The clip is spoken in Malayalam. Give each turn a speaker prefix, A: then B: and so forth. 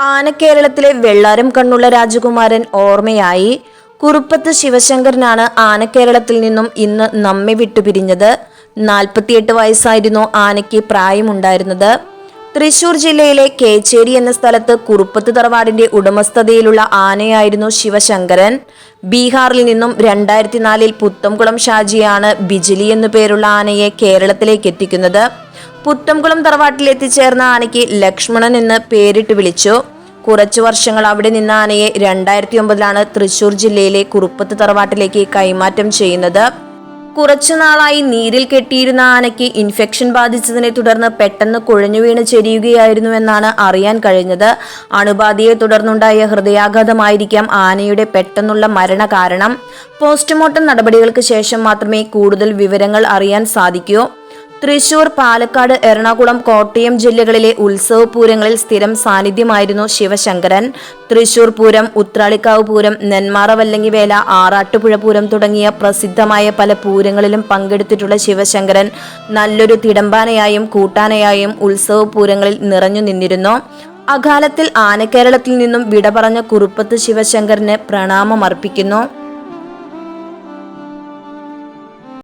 A: ആനക്കേരളത്തിലെ വെള്ളാരം കണ്ണുള്ള രാജകുമാരൻ ഓർമ്മയായി. കുറുപ്പത്ത് ശിവശങ്കരനാണ് ആനക്കേരളത്തിൽ നിന്നും ഇന്ന് നമ്മെ വിട്ടുപിരിഞ്ഞത്. നാൽപ്പത്തിയെട്ട് വയസ്സായിരുന്നു ആനയ്ക്ക് പ്രായമുണ്ടായിരുന്നത്. തൃശൂർ ജില്ലയിലെ കേച്ചേരി എന്ന സ്ഥലത്ത് കുറുപ്പത്ത് തറവാടിന്റെ ഉടമസ്ഥതയിലുള്ള ആനയായിരുന്നു ശിവശങ്കരൻ. ബീഹാറിൽ നിന്നും രണ്ടായിരത്തി നാലിൽ പുത്തംകുളം ഷാജിയാണ് ബിജിലി എന്നു പേരുള്ള ആനയെ കേരളത്തിലേക്ക് എത്തിക്കുന്നത്. പുത്തംകുളം തറവാട്ടിൽ എത്തിച്ചേർന്ന ആനയ്ക്ക് ലക്ഷ്മണൻ എന്ന് പേരിട്ട് വിളിച്ചു. കുറച്ചു വർഷങ്ങൾ അവിടെ നിന്ന ആനയെ രണ്ടായിരത്തി ഒമ്പതിലാണ് തൃശൂർ ജില്ലയിലെ കുറുപ്പത്ത് തറവാട്ടിലേക്ക് കൈമാറ്റം ചെയ്യുന്നത്. കുറച്ചു നാളായി നീരിൽ കെട്ടിയിരുന്ന ആനയ്ക്ക് ഇൻഫെക്ഷൻ ബാധിച്ചതിനെ തുടർന്ന് പെട്ടെന്ന് കുഴഞ്ഞു വീണ് ചെരിയുകയായിരുന്നുവെന്നാണ് അറിയാൻ കഴിഞ്ഞത്. അണുബാധയെ തുടർന്നുണ്ടായ ഹൃദയാഘാതമായിരിക്കാം ആനയുടെ പെട്ടെന്നുള്ള മരണ കാരണം. പോസ്റ്റ്മോർട്ടം നടപടികൾക്ക് ശേഷം മാത്രമേ കൂടുതൽ വിവരങ്ങൾ അറിയാൻ സാധിക്കൂ. തൃശൂർ പാലക്കാട് എറണാകുളം കോട്ടയം ജില്ലകളിലെ ഉത്സവ പൂരങ്ങളിൽ സ്ഥിരം സാന്നിധ്യമായിരുന്നു ശിവശങ്കരൻ. തൃശൂർ പൂരം ഉത്രാളിക്കാവ് പൂരം നെന്മാറ വല്ലങ്ങി വേല ആറാട്ടുപുഴ പൂരം തുടങ്ങിയ പ്രസിദ്ധമായ പല പൂരങ്ങളിലും പങ്കെടുത്തിട്ടുള്ള ശിവശങ്കരൻ നല്ലൊരു തിടമ്പാനയായും കൂട്ടാനയായും ഉത്സവ പൂരങ്ങളിൽ നിറഞ്ഞു നിന്നിരുന്നു. അകാലത്തിൽ ആനക്കേരളത്തിൽ നിന്നും വിട പറഞ്ഞ കുറുപ്പത്ത് ശിവശങ്കറിന് പ്രണാമമർപ്പിക്കുന്നു.